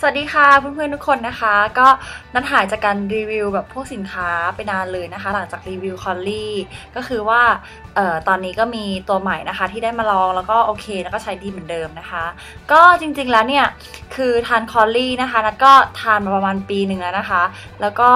สวัสดีค่ะเพื่อนๆทุกคนนะคะ ก็นัดหายจากการรีวิวแบบพวกสินค้าไปนานเลยนะคะ หลังจากรีวิวคอลลี่ก็คือว่าเอ่อตอนนี้ก็มีตัวใหม่นะคะที่ได้มาลองแล้วก็โอเคแล้วก็ใช้ดีเหมือนเดิมนะคะ ก็จริงๆแล้วเนี่ยคือทานคอลลี่นะคะนัดก็ทานมาประมาณปีหนึ่งแล้วนะคะ แล้วก็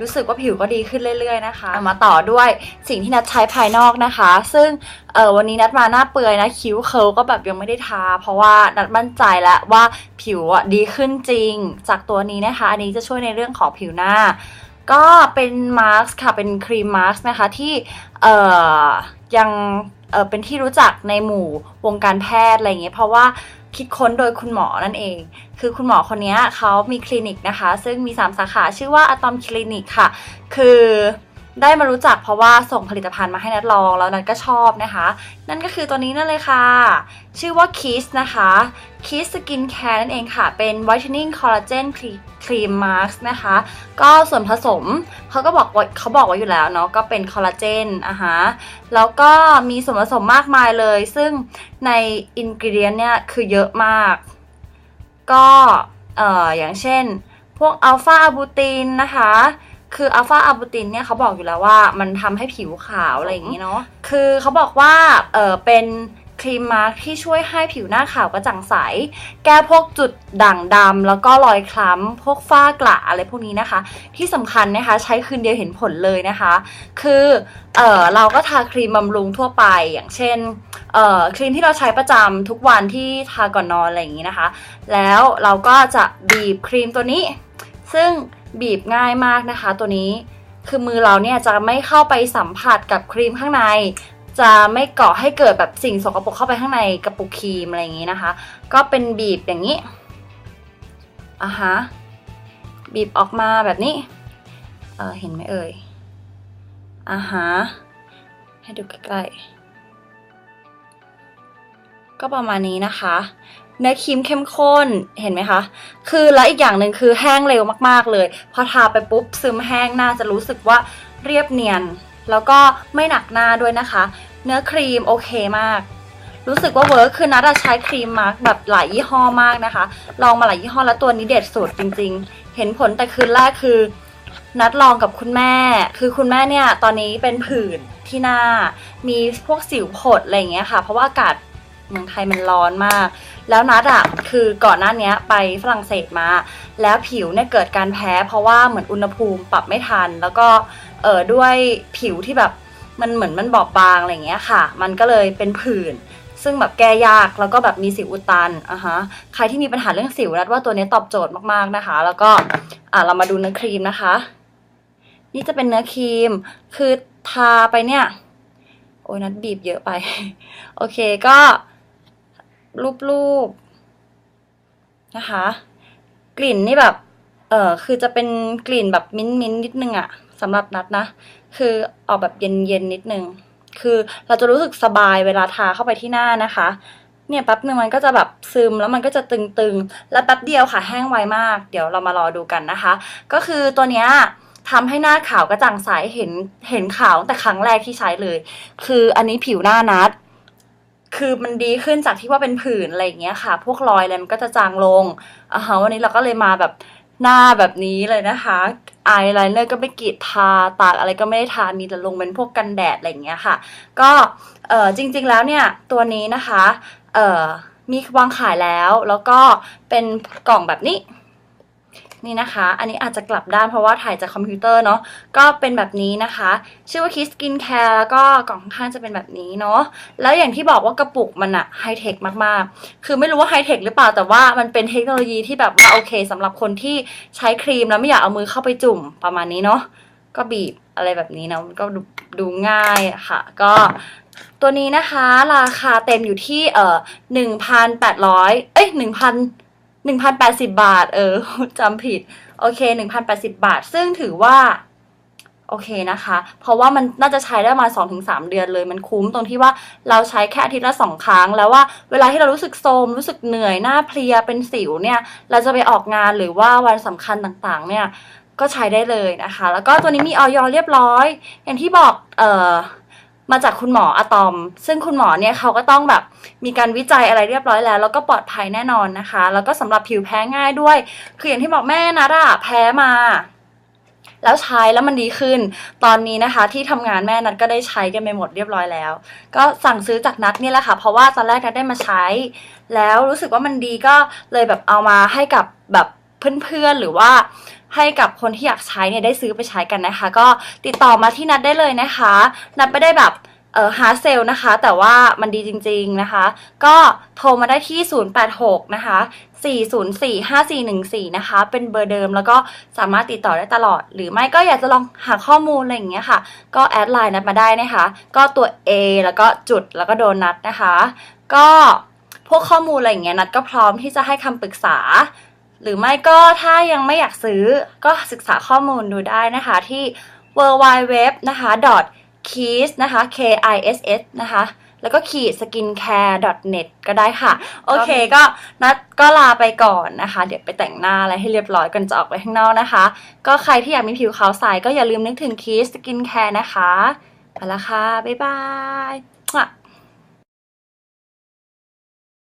รู้สึกว่าผิวก็ดีขึ้นเรื่อยๆนะคะ มาต่อด้วยสิ่งที่นัดใช้ภายนอกนะคะ ซึ่ง เออวันนี้นัดมาหน้าเปื่อยนะคิ้วเคิลก็แบบยังไม่ได้ทา เพราะว่านัดมั่นใจแล้วว่าผิวอะดีขึ้นจริง จากตัวนี้นะคะ อันนี้จะช่วยในเรื่องของผิวหน้า ก็เป็นมาร์คค่ะเป็นครีมมาร์คนะคะที่เอ่อยังเออเป็นที่รู้จักในหมู่วงการแพทย์อะไรอย่างเงี้ยเพราะว่าคิดค้นโดยคุณหมอนั่นเอง คือคุณหมอคนนี้เขามีคลินิกนะคะ ซึ่งมี 3 สาขาชื่อว่าอะตอมคลินิกค่ะ คือ ได้มารู้จักเพราะว่าส่งผลิตภัณฑ์มาให้นัดลองแล้วนัดก็ชอบนะคะ นั่นก็คือตัวนี้นั่นเลยค่ะ ชื่อว่า Kiss นะคะ Kiss Skin Care นั่นเองค่ะ เป็น Whitening Collagen Cream Mask นะคะ ก็ส่วนผสมเขาก็บอกว่าเขาบอกไว้อยู่แล้วเนาะก็เป็นคอลลาเจนอะฮะแล้วก็มีส่วนผสมมากมายเลย ซึ่งในอินกิเดียนเนี่ยคือเยอะมาก ก็เอ่ออย่างเช่น พวกอัลฟาอะบูตินนะคะ คืออัลฟาอะบูตินเนี่ยเขาบอกอยู่แล้วว่ามันทำให้ผิวขาวอะไรอย่างนี้เนาะคือเขาบอกว่าเออเป็นครีมมาร์คที่ช่วยให้ผิวหน้าขาวกระจ่างใส แก้พวกจุดด่างดำแล้วก็รอยคล้ำพวกฝ้ากระอะไรพวกนี้นะคะ ที่สำคัญนะคะใช้คืนเดียวเห็นผลเลยนะคะ คือเออเราก็ทาครีมบำรุงทั่วไปอย่างเช่นเอ่อครีมที่เราใช้ประจำทุกวันที่ทาก่อนนอนอะไรอย่างนี้นะคะ แล้วเราก็จะบีบครีมตัวนี้ ซึ่ง บีบง่ายมากนะคะ ตัวนี้คือมือเราเนี่ยจะไม่เข้าไปสัมผัสกับครีมข้างใน จะไม่ก่อให้เกิดแบบสิ่งสกปรกเข้าไปข้างในกระปุกครีมอะไรอย่างนี้นะคะ ก็เป็นบีบอย่างนี้อะฮะบีบออกมาแบบนี้เออเห็นไหมเอ่ยอะฮะให้ดูใกล้ๆก็ประมาณนี้นะคะ เนื้อครีมเข้มข้นเห็นไหมคะ คือแล้วอีกอย่างหนึ่งคือแห้งเร็วมากๆเลย พอทาไปปุ๊บซึมแห้งหน้าจะรู้สึกว่าเรียบเนียน แล้วก็ไม่หนักหน้าด้วยนะคะ เนื้อครีมโอเคมาก รู้สึกว่าเวิร์คคือนัดอะใช้ครีมมาร์กแบบหลายยี่ห้อมากนะคะ ลองมาหลายยี่ห้อแล้วตัวนี้เด็ดสุดจริง ๆ เห็นผลแต่คืนแรกคือนัดลองกับคุณแม่ คือคุณแม่เนี่ยตอนนี้เป็นผื่นที่หน้า มีพวกสิวผดอะไรอย่างเงี้ยค่ะ เพราะว่าอากาศ เมืองไทยมันร้อนมาก แล้วนัดอะคือก่อนหน้านี้ไปฝรั่งเศสมา แล้วผิวเนี่ยเกิดการแพ้เพราะว่าเหมือนอุณหภูมิปรับไม่ทัน แล้วก็เออด้วยผิวที่แบบมันเหมือนมันบอบบางอะไรเงี้ยค่ะ มันก็เลยเป็นผื่น ซึ่งแบบแก้ยากแล้วก็แบบมีสิวอุดตันอะฮะใครที่มีปัญหาเรื่องสิวนัดว่าตัวนี้ตอบโจทย์มากๆนะคะ แล้วก็อะเรามาดูเนื้อครีมนะคะ นี่จะเป็นเนื้อครีม คือทาไปเนี่ย โอ้ยนัดบีบเยอะไป โอเคก็ รูปๆนะคะ กลิ่นนี่แบบ เออคือจะเป็นกลิ่นแบบมิ้นท์มิ้นท์นิดนึงอะสำหรับนัดนะ คือออกแบบเย็นเย็นนิดนึง คือเราจะรู้สึกสบายเวลาทาเข้าไปที่หน้านะคะ เนี่ยแป๊บหนึ่งมันก็จะแบบซึมแล้วมันก็จะตึงๆ แล้วแป๊บเดียวค่ะแห้งไวมาก เดี๋ยวเรามารอดูกันนะคะ ก็คือตัวเนี้ยทำให้หน้าขาวกระจ่างใสเห็นเห็นขาวแต่ครั้งแรกที่ใช้เลย คืออันนี้ผิวหน้านัด คือมันดีขึ้นจากที่ว่าเป็นผื่นอะไรอย่างเงี้ยค่ะ พวกรอยอะไรมันก็จะจางลงอ่าฮะวันนี้เราก็เลยมาแบบหน้าแบบนี้เลยนะคะอายไลเนอร์ก็ไม่กีดทาตากอะไรก็ไม่ได้ทา มีแต่ลงเป็นพวกกันแดดอะไรอย่างเงี้ยค่ะ ก็เออจริง ๆแล้วเนี่ยตัวนี้นะคะเออมีวางขายแล้วแล้วก็เป็นกล่องแบบนี้ นี่นะคะ อันนี้อาจจะกลับด้านเพราะว่าถ่ายจากคอมพิวเตอร์เนาะก็เป็นแบบนี้นะคะ ชื่อว่า Kiss Skin Care แล้วก็กล่องข้างๆจะเป็นแบบนี้เนาะแล้วอย่างที่บอกว่ากระปุกมันอะไฮเทคมากๆ คือไม่รู้ว่าไฮเทคหรือเปล่าแต่ว่ามันเป็นเทคโนโลยีที่แบบว่าโอเคสำหรับคนที่ใช้ครีมแล้วไม่อยากเอามือเข้าไปจุ่มประมาณนี้เนาะก็บีบอะไรแบบนี้นะมันก็ดูดูง่ายค่ะ ก็ตัวนี้นะคะ ราคาเต็มอยู่ที่เอ่อหนึ่งพันแปดร้อยเอ้ยหนึ่งพัน หนึ่งพันแปดสิบาท เออจำผิด โอเคหนึ่งพันแปดสิบาท ซึ่งถือว่า โอเคนะคะ เพราะว่ามันน่าจะใช้ได้มาสองถึงสามเดือนเลย มันคุ้มตรงที่ว่าเราใช้แค่อาทิตย์ละสองครั้ง แล้วว่าเวลาที่เรารู้สึกโทรมรู้สึกเหนื่อย หน้าเพลีย เป็นสิวเนี่ย เราจะไปออกงานหรือว่าวันสำคัญต่างๆ เนี่ย ก็ใช้ได้เลยนะคะ แล้วก็ตัวนี้มีออยเรียบร้อย อย่างที่บอก เอ่อ มาจากคุณหมออะตอม ซึ่งคุณหมอเนี่ยเขาก็ต้องแบบมีการวิจัยอะไรเรียบร้อยแล้ว แล้วก็ปลอดภัยแน่นอนนะคะ แล้วก็สำหรับผิวแพ้ง่ายด้วย คืออย่างที่บอกแม่นะอะแพ้มา แล้วใช้แล้วมันดีขึ้น ตอนนี้นะคะที่ทำงานแม่นัดก็ได้ใช้กันไปหมดเรียบร้อยแล้ว ก็สั่งซื้อจากนัดนี่แหละค่ะ เพราะว่าตอนแรกนัดได้มาใช้ แล้วรู้สึกว่ามันดีก็เลยแบบเอามาให้กับแบบเพื่อนๆหรือว่า ให้กับคนที่อยากใช้เนี่ยได้ซื้อไปใช้กันนะคะ ก็ติดต่อมาที่นัดได้เลยนะคะ นัดไม่ได้แบบเออหาเซลนะคะ แต่ว่ามันดีจริง ๆนะคะ ก็โทรมาได้ที่ 086 นะคะ 404-5414 นะคะ เป็นเบอร์เดิมแล้วก็สามารถติดต่อได้ตลอด หรือไม่ก็อยากจะลองหาข้อมูลอะไรอย่างเงี้ยค่ะ ก็แอดไลน์นัดมาได้นะคะ ก็ตัว A แล้วก็จุดแล้วก็โดนัทนะคะ ก็พวกข้อมูลอะไรอย่างเงี้ยนัดก็พร้อมที่จะให้คำปรึกษา หรือไม่ก็ถ้ายังไม่อยากซื้อก็ศึกษาข้อมูลดูได้นะคะที่ w w w นะคะ keys นะคะ k i s s นะคะแล้วก็ขีด skincare net ก็ได้ค่ะ โอเคก็นัดก็ลาไปก่อนนะคะ เดี๋ยวไปแต่งหน้าอะไรให้เรียบร้อยก่อนจะออกไปข้างนอกนะคะ ก็ใครที่อยากมีผิวขาวใสก็อย่าลืมนึกถึง Kiss Skincare นะคะไปละค่ะ บ๊ายบาย